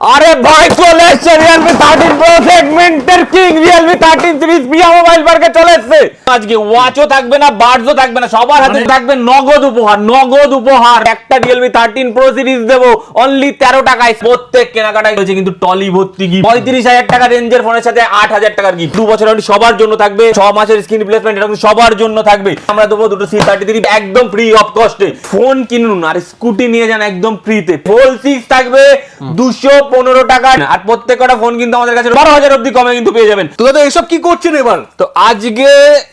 আরে ভাই চলে এসছে রিয়েলমি থার্টিন প্রো সেগমেন্টের king Realme thirteen series Priya mobile পার্কে চলে এসছে। আজকে ওয়াচও থাকবে না বার্ডসও থাকবে না সবার হাতে থাকবে নগদ উপহার নগদ উপহার। একটা রিয়েলমি থার্টিন প্রো সিরিজ দেবো অনলি তেরো টাকায়। প্রত্যেক কেনাকাটায় রয়েছে কিন্তু টলি ভর্তি গিফট পঁয়ত্রিশ হাজার টাকা রেঞ্জের ফোনের সাথে আট হাজার টাকার গিফট দু বছর সবার জন্য থাকবে ছ মাসের স্ক্রিন রিপ্লেসমেন্ট এরকম সবার জন্য থাকবে। আমরা দেবো দুটো সি থার্টি থ্রি একদম ফ্রি অফ কস্টে ফোন কিনুন আর স্কুটি নিয়ে যান একদম ফ্রিতে ফোল সিক্স থাকবে দুশো পনেরো টাকা আর প্রত্যেকটা ফোন কিন্তু আমাদের কাছে বারো হাজার অব্দি কমে কিন্তু পেয়ে যাবেন। তো দাদা এসব কি করছেন এবার? তো আজকে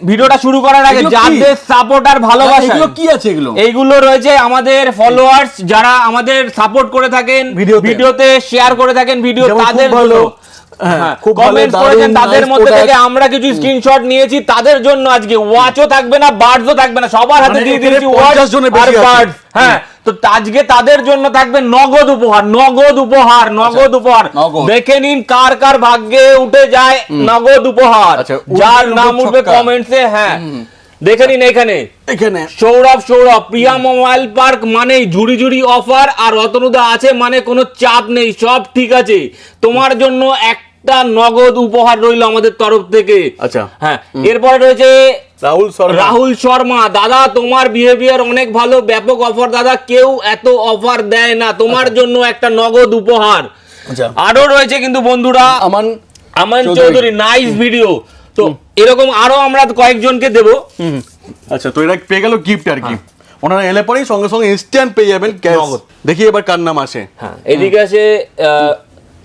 ভিডিওটা শুরু করার আগে যাদের সাপোর্ট আর ভালোবাসা এগুলো কি আছে এগুলো? এইগুলো রয়েছে আমাদের ফলোয়ার্স যারা আমাদের সাপোর্ট করে থাকেন ভিডিওতে। ভিডিওতে শেয়ার করে থাকেন ভিডিও তাদের হ্যাঁ, হ্যাঁ, করেছেন তাদের মধ্যে থেকে। আমরা কিছু স্ক্রিনশট নিয়েছি তাদের জন্য আজকে। ওয়াচও থাকবে না বার্ডসও থাকবে না সবার হাতে মানে দিয়ে দিয়েছি 50 ওয়াচ আর বার্ডস হ্যাঁ তো আজকে তাদের জন্য থাকবে নগদ উপহার নগদ উপহার নগদ উপহার। দেখে নিন কার কার ভাগ্যে উঠে যায় নগদ উপহার। আচ্ছা, যার নাম উঠবে। কমেন্টসে হ্যাঁ। দেখে নিন এখানে। এখানে। সৌরভ সৌরভ প্রিয়া মোবাইল পার্ক মানে ঝুড়ি ঝুড়ি অফার আর রতনুদা আছে মানে কোনো চাপ নেই সব ঠিক আছে। তোমার জন্য একটা নগদ উপহার রইল আমাদের তরফ থেকে। আচ্ছা। হ্যাঁ এরপরে রয়েছে রাহুল শর্মা। রাহুল শর্মা। দাদা তোমার বিহেভিয়ার অনেক ভালো ব্যাপক অফার দাদা কেউ এত অফার দেয় না তোমার জন্য একটা নগদ উপহার। আচ্ছা। আরও রয়েছে কিন্তু বন্ধুরা আমান আমান চৌধুরী। নাইস ভিডিও তো এরকম আরও আমরা কয়েকজনকে দেবো। আচ্ছা তো এটা পেয়ে গেল গিফট আর কি। ওনারা এলে পরেই সঙ্গে সঙ্গে ইনস্ট্যান্ট পেয়ে যাবেন ক্যাশ দেখি এবার কার নাম আসে। হ্যাঁ এদিকে আছে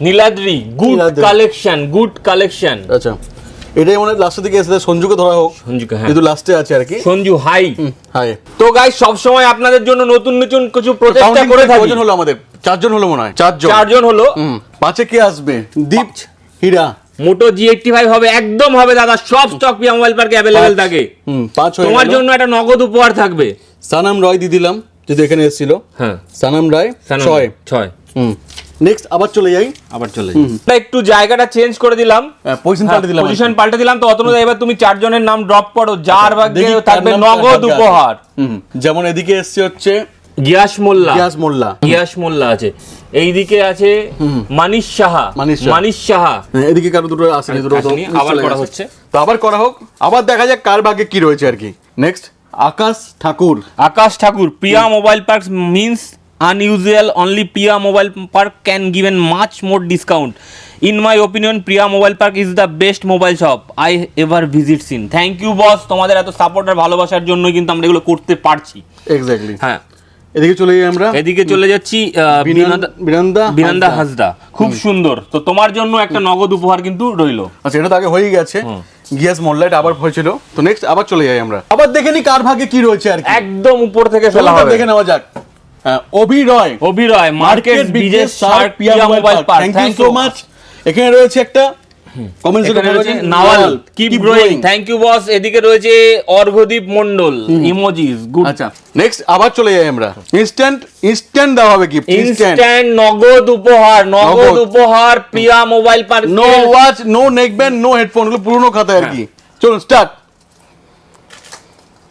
Niladri good collection good collection আচ্ছা। এটাই মনে লাস্টের দিকে এসে সঞ্জুকে ধরা হোক। সঞ্জুকে, হ্যাঁ। কিন্তু লাস্টে আছে আর কি। সঞ্জু হাই হাই তো গাইস সব সময় আপনাদের জন্য নতুন নতুন কিছু প্রচেষ্টা করে থাকি। কজন হলো আমাদের? চারজন হলো মনে হয় চারজন। চারজন হলো। পাঁচে কে আসবে? দীপ হীরা। মোটো জি এইটটি ফাইভ হবে একদম হবে দাদা সব স্টক পিয়া মোবাইল পার্কে অ্যাভেলেবেল থাকে। হুম পাঁচ তোমার জন্য একটা নগদ উপহার থাকবে। সানাম রয় দিয়ে দিলাম যদি এখানে এসেছিল। হ্যাঁ। সানাম রায় ছয়। ছয়। হুম। নেক্সট আবার চলে যাই। আবার চলে একটু জায়গাটা চেঞ্জ করে দিলাম। পজিশন পাল্টে দিলাম পজিশন পাল্টে দিলাম। তো অতনুদা এবার তুমি চারজনের নাম ড্রপ করো। যার ভাগ্যে থাকবে নগদ উপহার। যেমন এদিকে এসছে হচ্ছে গিয়াস মোল্লা। গিয়াস মোল্লা। গিয়াস মোল্লা আছে। এইদিকে আছে মানিশ সাহা। মানিশ সাহা। হ্যাঁ, এদিকে কারও দুটো আসেনি দুটো আবার করা হচ্ছে। তো আবার করা হোক। আবার দেখা যাক কার ভাগ্যে কি রয়েছে আর কি। Next Akash Thakur. Akash Thakur Priya mobile park means unusual only Priya mobile park can given much more discount. In my opinion Priya mobile park is the best mobile shop I ever visit seen thank you boss তোমাদের এত support আর ভালোবাসার জন্য কিন্তু আমরা এগুলো করতে পারছি। Exactly হ্যাঁ। এদিকে চলে যাই আমরা। এদিকে চলে যাচ্ছি বিনন্দা বিনন্দা হাসদা। খুব সুন্দর। তো তোমার জন্য একটা নগদ উপহার কিন্তু রইল। আচ্ছা এটা তো আগে হয়েই গেছে। গিয়াস মোল্লা এটা আবার হয়েছিল। তো নেক্সট আবার চলে যাই আমরা। আবার দেখে নি কার ভাগে কি রয়েছে আর কি। একদম উপর থেকে ফেলা হবে। দেখে নেওয়া যাক। হ্যাঁ, Abhi Roy Abhiroy market Priya mobile park thank you so much এখানে রয়েছে একটা Nawal keep growing thank you boss এদিকে রয়েছে অর্ঘদীপ মন্ডল ইমোজিস গুড আচ্ছা নেক্সট আবার চলে যাই আমরা। ইনস্ট্যান্ট ইনস্ট্যান্ট দেওয়া হবে গিফট ইনস্ট্যান্ট নগদ উপহার নগদ নগদ। উপহার Priya mobile park no watch no neck band no হেডফোনগুলো পুরনো খাতা আর কি। চলুন স্টার্ট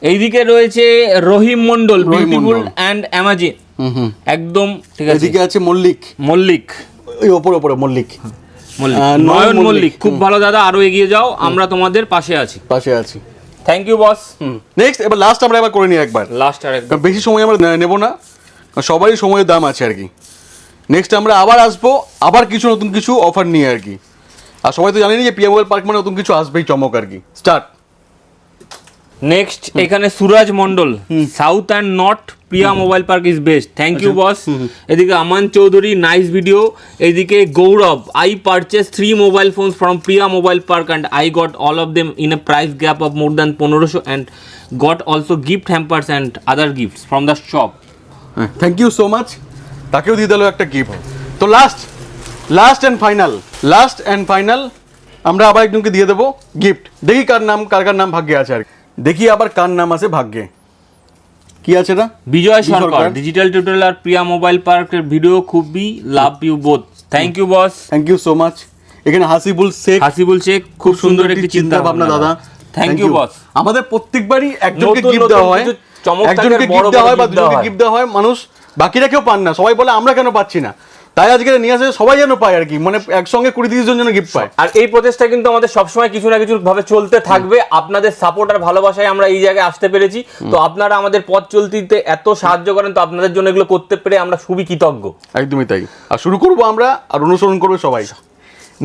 এইদিকে রয়েছে Rahim Mondal beautiful. And amazing hmm hmm. একদম ঠিক আছে। এদিকে আছে মল্লিক। মল্লিক। ওই ওপরে ওপরে মল্লিক। মল্লিক। নয়ন মল্লিক। খুব ভালো দাদা আরও এগিয়ে যাও। আমরা তোমাদের পাশে আছি। পাশে আছি। থ্যাংক ইউ বস নেক্সট এবার লাস্ট আমরা এবার করে নিই একবার। লাস্ট আর একবার। বেশি সময় আমরা নেব না। সবারই সময়ের দাম আছে আর কি। নেক্সট আমরা আবার আসব আবার কিছু নতুন কিছু অফার নিয়ে আর কি। আর সবাই তো জানেনি যে পিয়া মোবাইল পার্ক মানে নতুন কিছু আসবেই চমক আর কি। স্টার্ট নেক্সট এখানে Suraj Mondal south and north Priya mobile park is best thank you boss এদিকে আমান চৌধুরী নাইস ভিডিও এদিকে Gaurav I purchase three mobile phones from Priya mobile park and I got all of them in a price gap of more than পনেরোশো and got also gift hampers and other gifts from the shop thank you so much তাকেও দিয়ে দিল একটা gift তো last last and final last and final আমরা আবার একজনকে দিয়ে দেবো গিফট দেখি কার নাম কার কার নাম ভাগ্যে আছে আর কি। দেখি আবার কার নাম আছে ভাগ্যে। কি আছে না বিজয় সরকার। ডিজিটাল টিউটোরিয়াল আর প্রিয়া মোবাইল পার্কের ভিডিও খুবই love you both thank you boss thank you so much এখানে হাসিবুল শেখ। হাসিবুল শেখ খুব সুন্দর একটি চিন্তা ভাবনা। দাদা। থ্যাংক ইউ বস আমাদের প্রত্যেকবারই একজনকে গিফট দেওয়া হয়। একজনকে গিফট দেওয়া হয় বা দুজনকে গিফট দেওয়া হয় মানুষ বাকিরা কেউ পান না। সবাই বলে আমরা কেন পাচ্ছি না? তাই আজকে নিয়ে আসে সবাই যেন পায় আর কি মানে একসঙ্গে কুড়ি তিরিশ জন যেন গিফট পায়। আর এই প্রচেষ্টা কিন্তু আমাদের সবসময় কিছু না কিছু ভাবে চলতে থাকবে। আপনাদের সাপোর্ট আর ভালোবাসায় আমরা এই জায়গায় আসতে পেরেছি। তো আপনারা আমাদের পথ চলতিতে এত সাহায্য করেন তো আপনাদের জন্য এগুলো করতে পেরে আমরা খুবই কৃতজ্ঞ। একদমই তাই। আর শুরু করব আমরা আর অনুসরণ করবে সবাই।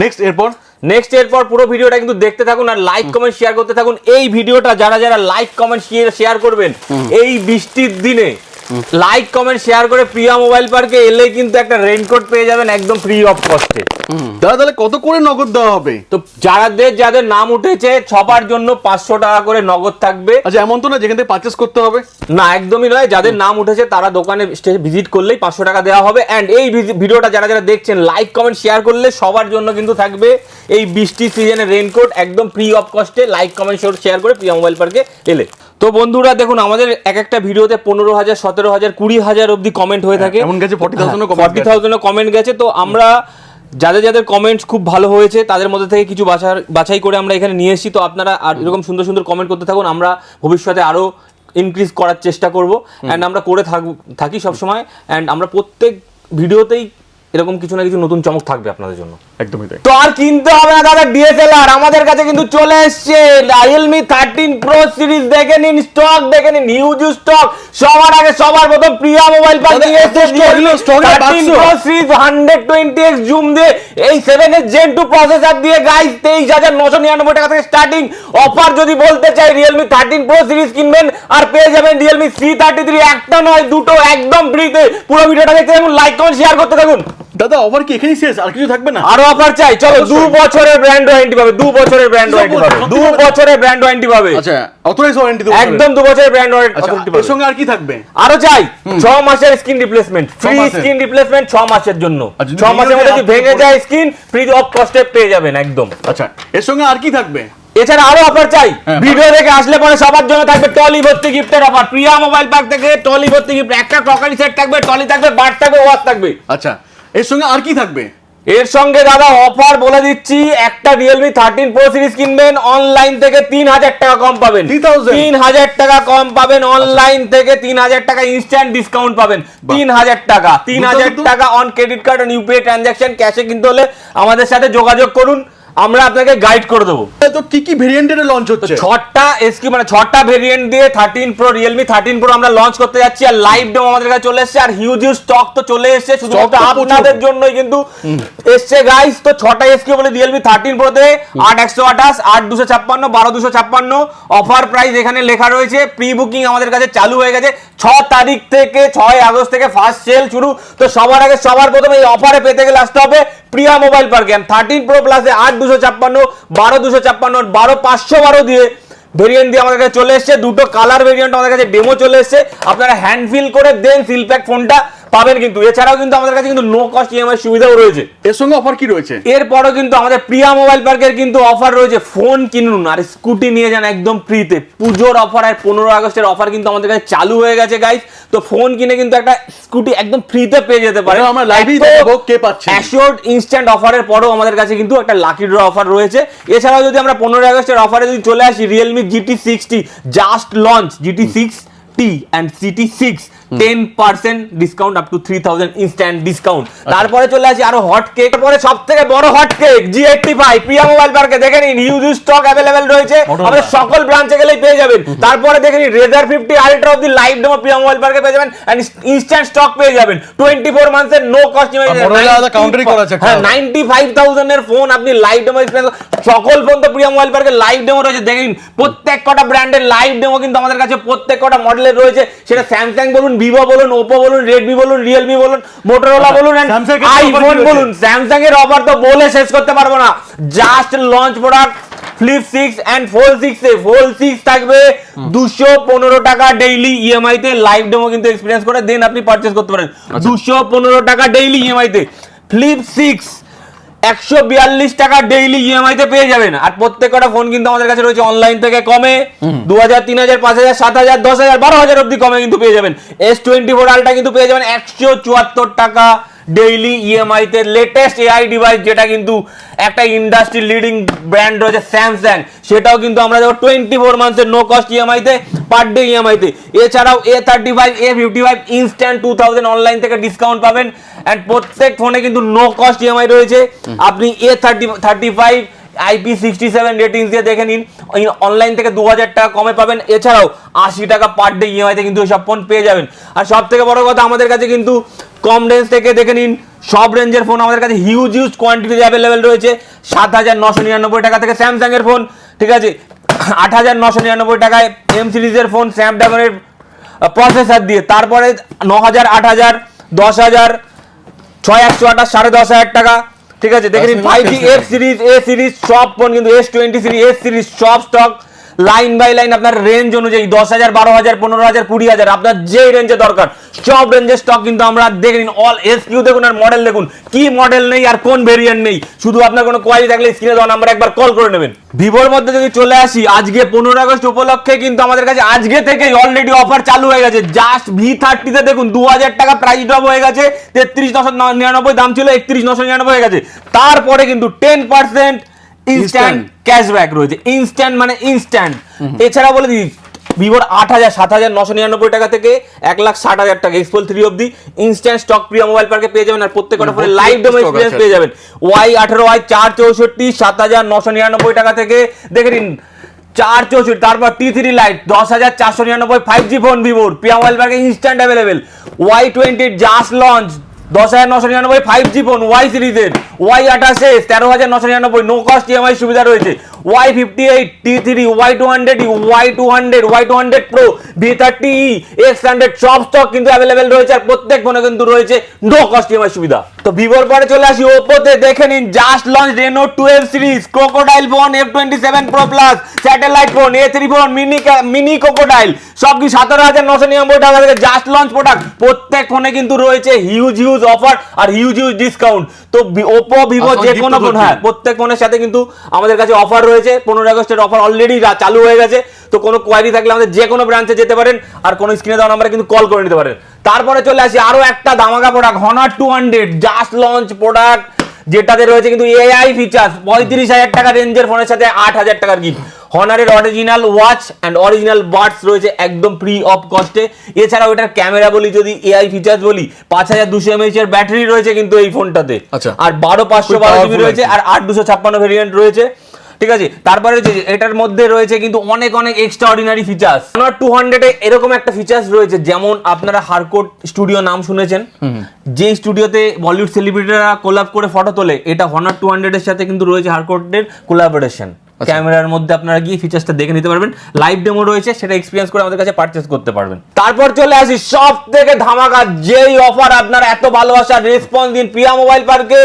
নেক্সট এরপর? নেক্সট এরপর পুরো ভিডিওটা কিন্তু দেখতে থাকুন আর লাইক কমেন্ট শেয়ার করতে থাকুন। এই ভিডিওটা যারা যারা লাইক কমেন্ট শেয়ার করবেন এই বৃষ্টির দিনে লাইক কমেন্ট শেয়ার করে প্রিয়া মোবাইল পার্কে এলে কিন্তু একটা রেইনকোট পেয়ে যাবেন একদম ফ্রি অফ কস্টে দাদা তাহলে কত করে নগদ দেওয়া হবে? তো যাদের যাদের নাম উঠেছে সবার জন্য পাঁচশো টাকা করে নগদ থাকবে। আচ্ছা এমন তো না যেখান থেকে পারচেস করতে হবে? না একদমই নয়। যাদের নাম উঠেছে তারা দোকানে ভিজিট করলেই পাঁচশো টাকা দেওয়া হবে। অ্যান্ড এই ভিডিওটা যারা যারা দেখছেন লাইক কমেন্ট শেয়ার করলে সবার জন্য কিন্তু থাকবে এই বৃষ্টি সিজনে রেইনকোট একদম ফ্রি অফ কস্টে লাইক কমেন্ট শেয়ার করে প্রিয়া মোবাইল পার্কে এলে। তো বন্ধুরা দেখুন আমাদের এক একটা ভিডিওতে পনেরো হাজার সতেরো হাজার কুড়ি হাজার অব্দি কমেন্ট হয়ে থাকে। এমন গেছে 40,000 ও ফর্টি গেছে। থাউজেন্ড কমেন্ট গেছে। তো আমরা যাদের যাদের কমেন্টস খুব ভালো হয়েছে তাদের মধ্যে থেকে কিছু বাছার বাছাই করে আমরা এখানে নিয়ে এসেছি। তো আপনারা আর এরকম সুন্দর সুন্দর কমেন্ট করতে থাকুন। আমরা ভবিষ্যতে আরও ইনক্রিজ করার চেষ্টা করব। অ্যান্ড আমরা করে থাক- থাকি সবসময়। অ্যান্ড আমরা প্রত্যেক ভিডিওতেই এরকম কিছু না কিছু নতুন চমক থাকবে আপনাদের জন্য। একদমই তাই। তো আর কিনতে হবে না দাদা ডিএসএলআর আমাদের কাছে কিন্তু চলে এসছে রিয়েলমি থার্টিন প্রো সিরিজ দেখে নিন স্টক দেখে নিন হিউজ স্টক সবার আগে সবার প্রথম প্রিয়া মোবাইল এগুলো thirteen pro series hundred twenty X zoom দিয়ে এই সেভেন এর জেন টু প্রসেসর দিয়ে গাইস তেইশ হাজার নশো নিরানব্বই টাকা থেকে স্টার্টিং অফার যদি বলতে চাই রিয়েলমি থার্টিন প্রো সিরিজ কিনবেন আর পেয়ে যাবেন রিয়েলমি সি থার্টি থ্রি একটা নয় দুটো একদম ফ্রিতে পুরো ভিডিওটা দেখতে থাকুন লাইক কমেন্ট শেয়ার করতে থাকুন। দাদা অফার কি এখানেই শেষ? আর কিছু থাকবে না? আরও অফার চাই। চলো দু বছরের ব্র্যান্ড ওয়ারেন্টি পাবে দু বছরের ব্র্যান্ড ওয়ারেন্টি পাবে। দু বছরের ব্র্যান্ড ওয়ারেন্টি পাবে। আচ্ছা অথরাইজ ওয়ারেন্টি দেবো একদম দু বছরের ব্র্যান্ড আচ্ছা ওয়ারেন্টি এর সঙ্গে আর কি থাকবে? আরও চাই। ছ মাসের screen replacement free? Screen replacement ছ মাসের জন্য। আচ্ছা, যদি ছ ভেঙে মাসের মধ্যে যদি ভেঙে যায় স্ক্রিন ফ্রি অফ কস্টে পেয়ে যাবেন একদম। আচ্ছা এর সঙ্গে আর কি থাকবে? এছাড়া আরও অফার চাই। হ্যাঁ, ভিডিও দেখে আসলে পরে সবার জন্য থাকবে টলি ভর্তি গিফটের অফার প্রিয়া মোবাইল পার্ক থেকে টলি ভর্তি গিফট একটা ক্রকারি সেট থাকবে টলি থাকবে বার থাকবে ওয়াচ থাকবে। আচ্ছা এর সঙ্গে আর কি থাকবে? এর সঙ্গে দাদা অফার বলে দিচ্ছি একটা রিয়েলমি থার্টিন প্রো সিরিজ কিনবেন অনলাইন থেকে তিন হাজার টাকা কম পাবেন। 3000 তিন হাজার টাকা কম পাবেন অনলাইন থেকে তিন হাজার টাকা ইনস্ট্যান্ট ডিসকাউন্ট পাবেন। তিন হাজার টাকা। তিন হাজার টাকা on credit card on UPI transaction ক্যাশে কিনতে হলে আমাদের সাথে যোগাযোগ করুন। আমরা আপনাকে গাইড করে দেবো। তো কি কি ভেরিয়েন্টের লঞ্চ হচ্ছে? ছটা এসকি মানে ছটা ভেরিয়েন্ট দিয়ে thirteen pro Realme thirteen pro আমরা লঞ্চ করতে যাচ্ছি আর লাইভ ডেমো আমাদের কাছে চলে এসেছে আর হিউজ হিউজ স্টক তো চলে এসেছে শুধুমাত্র। আপনাদের জন্যই কিন্তু এসছে গাইস তো ছটা এসকি বলে রিয়েলমি থার্টিন প্রোতে আট একশো আঠাশ আট দুশো ছাপ্পান্ন বারো দুশো ছাপ্পান্ন। অফার প্রাইস এখানে লেখা রয়েছে প্রি বুকিং আমাদের কাছে চালু হয়ে গেছে। ছ তারিখ থেকে ছয় আগস্ট থেকে ফার্স্ট সেল শুরু। তো সবার আগে সবার প্রথমে এই অফারে পেতে গেলে আসতে হবে প্রিয়া মোবাইল পার্কে থার্টিন প্রো প্লাসে আট দুশো ছাপ্পান্ন বারো দুশো ছাপ্পান্ন বারো পাঁচশো বারো দিয়ে ভেরিয়েন্ট দিয়ে আমাদের কাছে চলে এসেছে। দুটো কালার ভেরিয়েন্ট আমাদের কাছে ডেমো চলে এসেছে। আপনারা হ্যান্ড ফিল করে দেন সিল প্যাক ফোনটা পাবেন কিন্তু। এছাড়াও কিন্তু আমাদের কাছে কিন্তু নো কস্ট ইএমআই সুবিধাও রয়েছে। এর সঙ্গে অফার কি রয়েছে? এরপরও কিন্তু আমাদের প্রিয়া মোবাইল পার্কের কিন্তু অফার রয়েছে। ফোন কিনুন আর স্কুটি নিয়ে যান একদম ফ্রিতে পুজোর অফার আর পনেরো আগস্টের অফার কিন্তু আমাদের কাছে চালু হয়ে গেছে গাইস তো ফোন কিনে কিন্তু একটা স্কুটি একদম ফ্রিতে পেয়ে যেতে পারে আমরা live-এই দেখাবো কে পাচ্ছে। অ্যাশোর্ড ইনস্ট্যান্ট অফারের পরেও আমাদের কাছে কিন্তু একটা লাকি ড্র অফার রয়েছে। এছাড়াও যদি আমরা পনেরো আগস্টের অফারে যদি চলে আসি Realme GT sixty just launch GT sixty and city six ten percent discount up to three thousand instant discount তারপরে চলে আসি আরও হট কেক পরে সব থেকে বড় hot cake G eighty five Priya mobile পার্কে দেখে নিন হিউজ স্টক অ্যাভেলেবেল রয়েছে। আমাদের সকল ব্রাঞ্চে গেলেই পেয়ে যাবেন। তারপরে দেখে নিন Razr fifty ultra of the live demo Priya mobile পার্কে পেয়ে যাবেন অ্যান্ড ইনস্ট্যান্ট স্টক পেয়ে যাবেন। টোয়েন্টি ফোর মান্থের নো কস্ট। হ্যাঁ নাইনটি ফাইভ থাউজেন্ডের ফোন আপনি লাইভ ডেমো এক্সপিরিয়েন্স সকল ফোন তো প্রিয়া মোবাইল পার্কে লাইভ ডেমো রয়েছে দেখেন প্রত্যেক কটা ব্র্যান্ডের লাইভ ডেমো কিন্তু আমাদের কাছে প্রত্যেক কটা মডেলের রয়েছে। সেটা স্যামসাং বলুন ভিভো বলুন ওপো বলুন রেডমি বলুন রিয়েলমি বলুন মোটরোলা বলুন offer কি আইফোন বলুন স্যামসাং এর অফার তো বলে শেষ করতে পারব না। Just launch product flip six and fold six A. Fold six থাকবে দুশো পনেরো টাকা ডেইলি ইএমআই তে। লাইভ ডেমো কিন্তু এক্সপিরিয়েন্স করে দেন আপনি পারচেস করতে পারেন। দুশো পনেরো টাকা ডেইলি ইএমআই তে। ফ্লিপ সিক্স একশো বিয়াল্লিশ টাকা ডেইলি ইএমআই তে পেয়ে যাবেন। আর প্রত্যেকটা ফোন কিন্তু আমাদের কাছে রয়েছে অনলাইন থেকে কমে। দু হাজার তিন হাজার পাঁচ হাজার সাত হাজার দশ হাজার বারো হাজার অব্দি কমে কিন্তু পেয়ে যাবেন। এস টোয়েন্টি ফোর আলটা কিন্তু পেয়ে যাবেন একশো চুয়াত্তর টাকা। ডেইলি ইএমআই তে লেটেস্ট এআই ডিভাইস যেটা কিন্তু একটা ইন্ডাস্ট্রি লিডিং ব্র্যান্ড রয়েছে স্যামসাং সেটাও কিন্তু আমরা দেবো টোয়েন্টি ফোর মান্থের নো কস্ট ইএমআই তে পার ডে ইএমআই তে। এছাড়াও A thirty five A fifty five instant two thousand online থেকে ডিসকাউন্ট পাবেন। অ্যান্ড প্রত্যেক ফোনে কিন্তু নো কস্ট ইএমআই রয়েছে। আপনি A thirty thirty five IP sixty seven ratings দিয়ে দেখে নিন। অনলাইন থেকে দু হাজার টাকা কমে পাবেন। এছাড়াও আশি টাকা পার ডে ইএমআইতে কিন্তু সব ফোন পেয়ে যাবেন। আর সব থেকে বড় কথা, আমাদের কাছে কিন্তু কম রেঞ্জ থেকে দেখে নিন। সব রেঞ্জের ফোন আমাদের কাছে হিউজ হিউজ কোয়ান্টিটি অ্যাভেলেবেল রয়েছে। সাত হাজার নশো নিরানব্বই টাকা থেকে স্যামসাং এর ফোন ঠিক আছে? আট হাজার নশো নিরানব্বই টাকায় এম সিরিজের ফোন স্ন্যাপড্রাগনের প্রসেসর দিয়ে তারপরে ন হাজার আট হাজার দশ হাজার ছয় একশো আঠাশ, সাড়ে দশ হাজার টাকা। ঠিক আছে দেখে নিন five G F series A series সব ফোন কিন্তু S twenty series S series সব স্টক লাইন বাই লাইন আপনার রেঞ্জ অনুযায়ী দশ হাজার, বারো হাজার, পনেরো হাজার, কুড়ি হাজার, আপনার যে রেঞ্জে দরকার, সব রেঞ্জের স্টক কিন্তু আমরা দেখে নিন। অল এস কিউ দেখুন আর মডেল দেখুন, কি মডেল নেই আর কোন ভেরিয়েন্ট নেই। শুধু আপনার কোনো কোয়ালিটি থাকলে স্ক্রিনে দেওয়া নাম্বার একবার কল করে নেবেন। ভিভোর মধ্যে যদি চলে আসি, আজকে পনেরো আগস্ট উপলক্ষে কিন্তু আমাদের কাছে আজকে থেকেই অলরেডি অফার চালু হয়ে গেছে। জাস্ট ভি থার্টিতে দেখুন, দু হাজার টাকা প্রাইস ড্রপ হয়ে গেছে, তেত্রিশ নশো নিরানব্বই, দাম ছিল একত্রিশ নশো নিরানব্বই হয়ে গেছে। তারপরে কিন্তু টেন পার্সেন্ট ইনস্ট্যান্ট ক্যাশব্যাক রয়েছে। ইনস্ট্যান্ট মানে ইনস্ট্যান্ট এছাড়া বলে দিই ভিভোর আট হাজার সাত হাজার নশো নিরানব্বই টাকা থেকে এক লাখ ষাট হাজার টাকা এক্সপোল থ্রি অব্দি ইনস্ট্যান্ট স্টক প্রিয় মোবাইল পার্কে পেয়ে যাবেন। আর প্রত্যেকটা ফোনে লাইভ ডেমো এক্সপিরিয়েন্স পেয়ে যাবেন। ওয়াই আঠারো ওয়াই চার চৌষট্টি সাত হাজার নশো নিরানব্বই টাকা থেকে দেখে নিন চার চৌষট্টি তারপর টি থ্রি লাইট দশ হাজার চারশো নিরানব্বই ফাইভ জি ফোন ভিভোর প্রিয়া মোবাইল পার্কে instant available Y twenty just launch দশ হাজার নশো নিরানব্বই ফাইভ জি ফোন ওয়াই সিরিজের ওয়াই আঠাশে, তেরো হাজার নশো নিরানব্বই নো কস্ট ইএমআই সুবিধা রয়েছে। Y fifty eight T three Y two hundred Y two hundred Y two hundred pro V thirty X hundred সব স্টক কিন্তু অ্যাভেলেবেল রয়েছে আর প্রত্যেক ফোনে কিন্তু রয়েছে নো কস্ট ইএমআই সুবিধা। তো ভিভোর পরে চলে আসি ওপোতে দেখে নিন just launch Reno twelve series crocodile phone F twenty seven pro plus satellite phone A three phone mini mini crocodile সব কি সতেরো হাজার নশো নিরানব্বই টাকা থেকে জাস্ট লঞ্চ প্রোডাক্ট প্রত্যেক ফোনে কিন্তু রয়েছে হিউজ হিউজ অফার আর হিউজ হিউজ ডিসকাউন্ট তো ওপো ভিভো যে কোনো ফোন হ্যাঁ প্রত্যেক ফোনের সাথে কিন্তু আমাদের কাছে অফার রয়েছে। পনেরো আগস্টের অফার অলরেডি চালু হয়ে গেছে। তো কোনো কোয়ারি থাকলে আমাদের যে কোনো ব্রাঞ্চে যেতে পারেন আর কোনো স্ক্রিনে দেওয়া নাম্বারে কিন্তু কল করে নিতে পারেন। তারপরে চলে আসি আরও একটা দামাকা product Honor two hundred just launch product যেটাতে রয়েছে কিন্তু এআই ফিচার পঁয়ত্রিশ হাজার টাকা রেঞ্জের ফোনের সাথে আট হাজার টাকার gift হনারের original watch and original buds রয়েছে একদম ফ্রি অফ কস্টে এছাড়াও এটার ক্যামেরা বলি যদি এআই ফিচার্স বলি পাঁচ হাজার দুশো এমএইচ এর ব্যাটারি রয়েছে কিন্তু এই ফোনটাতে আচ্ছা। আর বারো পাঁচশো বারো জিবি রয়েছে আর আট দুশো ছাপ্পান্ন ভেরিয়েন্ট রয়েছে। ঠিক আছে? তারপরে যে এটার মধ্যে রয়েছে কিন্তু অনেক অনেক এক্সট্রা অর্ডিনারি ফিচার্স আমার টু হান্ড্রেডে এরকম একটা ফিচার্স রয়েছে যেমন আপনারা হারকোট স্টুডিও নাম শুনেছেন। যে স্টুডিওতে বলিউড সেলিব্রিটিরা কোলাপ করে ফটো তোলে এটা হনার টু হান্ড্রেডের সাথে কিন্তু রয়েছে হারকোটের কোলাবোরেশন। ক্যামেরার মধ্যে আপনারা গিয়ে ফিচার্সটা দেখে নিতে পারবেন। লাইভ ডেমো রয়েছে সেটা এক্সপিরিয়েন্স করে আমাদের কাছে পারচেস করতে পারবেন। তারপর চলে আসি সব থেকে ধামাকা যেই অফার আপনারা এত ভালোবাসা রেসপন্স দিন প্রিয়া মোবাইল পার্কে।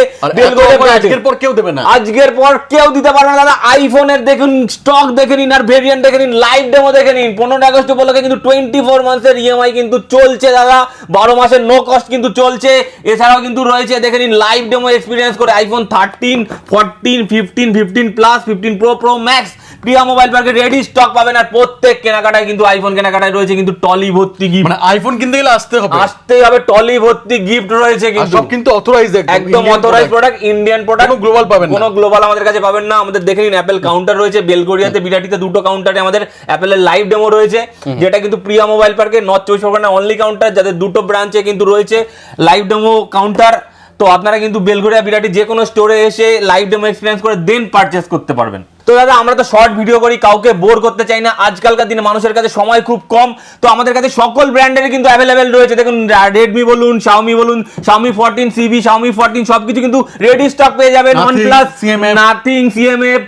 আজকের পর কেউ দেবে না। আজকের পর কেউ দিতে পারবে না দাদা। আইফোনের দেখুন স্টক দেখে নিন আর ভেরিয়েন্ট দেখে নিন লাইভ ডেমো দেখে নিন। পনেরো আগস্ট উপলক্ষে কিন্তু টোয়েন্টি ফোর মান্থের ইএমআই কিন্তু চলছে দাদা। বারো মাসের নো কস্ট কিন্তু চলছে। এছাড়াও কিন্তু রয়েছে দেখে নিন লাইভ ডেমো এক্সপিরিয়েন্স করে iPhone thirteen fourteen fifteen fifteen plus fifteen pro pro max Priya mobile পার্কে রেডি স্টক পাবেন আর প্রত্যেক কেনাকাটায় কিন্তু আইফোন কেনাকাটায় রয়েছে কিন্তু টলি ভর্তি গিফট মানে আইফোন কিনতে গেলে আসতে হবে। আসতেই হবে টলি ভর্তি গিফট রয়েছে কিন্তু। সব কিন্তু অথরাইজ একদম অথরাইজ প্রোডাক্ট ইন্ডিয়ান প্রোডাক্ট কোনো global পাবেন না। কোনো গ্লোবাল আমাদের কাছে পাবেন না। আমাদের দেখে নিন অ্যাপেল কাউন্টার রয়েছে বেলগড়িয়াতে বিরাটিতে দুটো কাউন্টারে আমাদের অ্যাপেলের লাইভ ডেমো রয়েছে যেটা কিন্তু প্রিয়া মোবাইল পার্কে নর্থ চব্বিশ পরগনা অনলি কাউন্টার যাদের দুটো ব্রাঞ্চে কিন্তু রয়েছে লাইভ ডেমো কাউন্টার তো আপনারা কিন্তু বেলগড়িয়া বিরাটি যে কোনো স্টোরে এসে লাইভ ডেমো এক্সপিরিয়েন্স করে দেন পারচেস করতে পারবেন। তো দাদা আমরা তো শর্ট ভিডিও করি কাউকে বোর করতে চাই না। আজকালকার দিনে মানুষের কাছে সময় খুব কম। তো আমাদের কাছে সকল ব্র্যান্ডের কিন্তু অ্যাভেলেবেল রয়েছে। দেখুন রেডমি বলুন শাওমি বলুন Xiaomi fourteen Civi Xiaomi fourteen সবকিছু কিন্তু রেডি স্টক পেয়ে যাবেন। OnePlus CMF Nothing CMF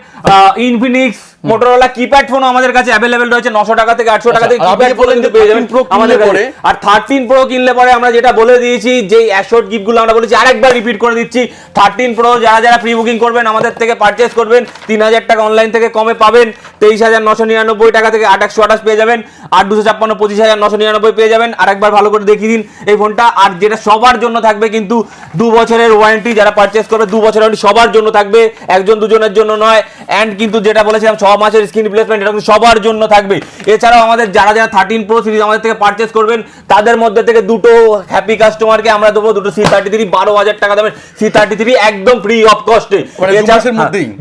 Infinix Motorola keypad phone আমাদের কাছে অ্যাভেলেবেল রয়েছে নশো টাকা থেকে আটশো টাকা থেকে আচ্ছা, আর কিপ্যাড ফোন কিন্তু পেয়ে যাবেন 13 Pro কিনলে আমাদের কাছে পরে- আর থার্টিন প্রো কিনলে পরে আমরা যেটা বলে দিয়েছি যে অ্যাশোর্ট গিফটগুলো আমরা বলেছি আরেকবার রিপিট করে দিচ্ছি। থার্টিন প্রো যারা যারা প্রি বুকিং করবেন আমাদের থেকে পারচেস করবেন তিন হাজার টাকা অনলাইন থেকে কমে পাবেন তেইশ হাজার নশো নিরানব্বই টাকা থেকে আট একশো আঠাশ পেয়ে যাবেন আট দুশো ছাপ্পান্ন পঁচিশ হাজার নশো নিরানব্বই পেয়ে যাবেন। আর একবার ভালো করে দেখিয়ে দিন এই ফোনটা আর যেটা সবার জন্য থাকবে কিন্তু দু বছরের ওয়ারেন্টি যারা পারচেস করবে দু বছরের ওয়ারেন্টি সবার জন্য থাকবে। একজন দুজনের জন্য নয়। অ্যান্ড কিন্তু যেটা বলেছিলাম ছ মাসের স্ক্রিন রিপ্লেসমেন্ট এটা কিন্তু সবার জন্য থাকবে। এছাড়াও আমাদের যারা যারা থার্টিন প্রো সিরিজ আমাদের থেকে পারচেস করবেন তাদের মধ্যে থেকে দুটো হ্যাপি কাস্টমারকে আমরা দেবো দুটো সি থার্টি থ্রি বারো হাজার টাকা দামের সি থার্টি থ্রি একদম ফ্রি অফ কস্টে?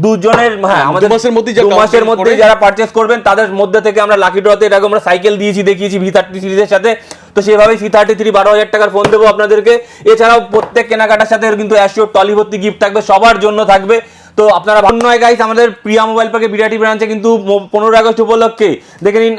দুজনের হ্যাঁ আমাদের মাসের মধ্যেই যা দু মাসের মধ্যে যারা পারচেস করবেন তাদের মধ্যে থেকে আমরা লাকি ড্রতে এটাকে আমরা সাইকেল দিয়েছি দেখিয়েছি ভি থার্টি সিরিজের সাথে। তো সেভাবেই সি থার্টি থ্রি বারো হাজার টাকার ফোন দেবো আপনাদেরকে। এছাড়াও প্রত্যেক কেনাকাটার সাথে কিন্তু অ্যাশিওর টলি ভর্তি গিফট থাকবে সবার জন্য থাকবে। তো আপনারা অন্য গাইস আমাদের প্রিয়া মোবাইল পার্কে বিরাটি ব্রাঞ্চে কিন্তু পনেরো আগস্ট উপলক্ষে। দেখে নিন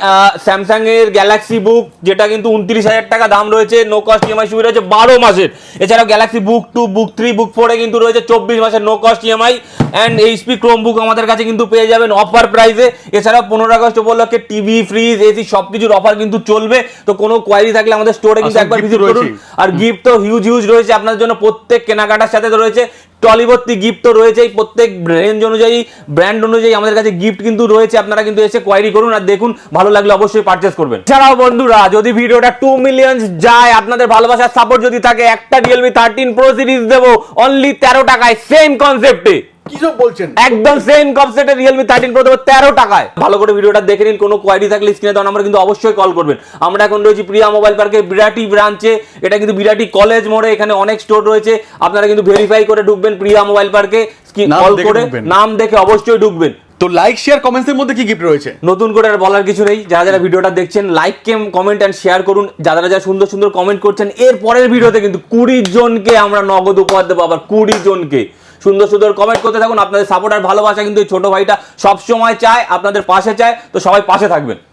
স্যামসাং এর গ্যালাক্সি বুক যেটা কিন্তু উনত্রিশ হাজার টাকা দাম রয়েছে নো কস্ট ইএমআই সুবিধা রয়েছে বারো মাসের। এছাড়াও Galaxy book two book three book ফোরে কিন্তু রয়েছে চব্বিশ মাসের no cost EMI and HP Chromebook আমাদের কাছে কিন্তু পেয়ে যাবেন অফার প্রাইসে এছাড়াও পনেরো আগস্ট উপলক্ষে টিভি ফ্রিজ এসি সব কিছুর অফার কিন্তু চলবে। তো কোনো কোয়ারি থাকলে আমাদের স্টোরে কিন্তু একবার gift ভিজিট করুন। আর গিফট তো হিউজ হিউজ রয়েছে। আপনার জন্য প্রত্যেক কেনাকাটার সাথে তো টলিভর্তি গিফট তো রয়েছেই। প্রত্যেক রেঞ্জ অনুযায়ী ব্র্যান্ড অনুযায়ী আমাদের কাছে গিফট কিন্তু রয়েছে। আপনারা কিন্তু এসে কোয়ারি করুন আর দেখুন, ভালো লাগলে অবশ্যই পারচেস করবেন। এছাড়াও বন্ধুরা, যদি ভিডিওটা টু মিলিয়ন যায়, আপনাদের ভালোবাসার সাপোর্ট যদি থাকে, একটা রিয়েলমি থার্টিন প্রো সিরিজ দেবো। অনলি তেরো টাকায় সেম কনসেপ্টে কি সব বলছেন? একদম সেম কনসেপ্টের রিয়েলমি থার্টিন প্রো দেবো তেরো টাকায়। ভালো করে ভিডিওটা দেখে নিন কোনো কোয়ারি থাকলে স্ক্রিনে দেওয়া নাম্বার কিন্তু অবশ্যই কল করবেন। আমরা এখন রয়েছি প্রিয়া মোবাইল পার্কের বিরাটি ব্রাঞ্চে এটা কিন্তু বিরাটি কলেজ মোড়ে এখানে অনেক স্টোর রয়েছে। আপনারা কিন্তু ভেরিফাই করে ঢুকবেন প্রিয়া মোবাইল পার্কে কল করে নাম দেখে অবশ্যই ঢুকবেন। তো লাইক শেয়ার কমেন্টস এর মধ্যে কি গিফট রয়েছে? নতুন করে আর বলার কিছু নেই। যারা যারা ভিডিওটা দেখছেন লাইক কেম কমেন্ট অ্যান্ড শেয়ার করুন। যারা যারা সুন্দর সুন্দর কমেন্ট করছেন এর পরের ভিডিওতে কিন্তু কুড়ি জনকে আমরা নগদ উপহার দেবো আবার কুড়ি জনকে। সুন্দর সুন্দর কমেন্ট করতে থাকুন। আপনাদের সাপোর্ট আর ভালোবাসা কিন্তু ছোট ভাইটা সবসময় চায়, আপনাদের পাশে চায়। তো সবাই পাশে থাকবেন।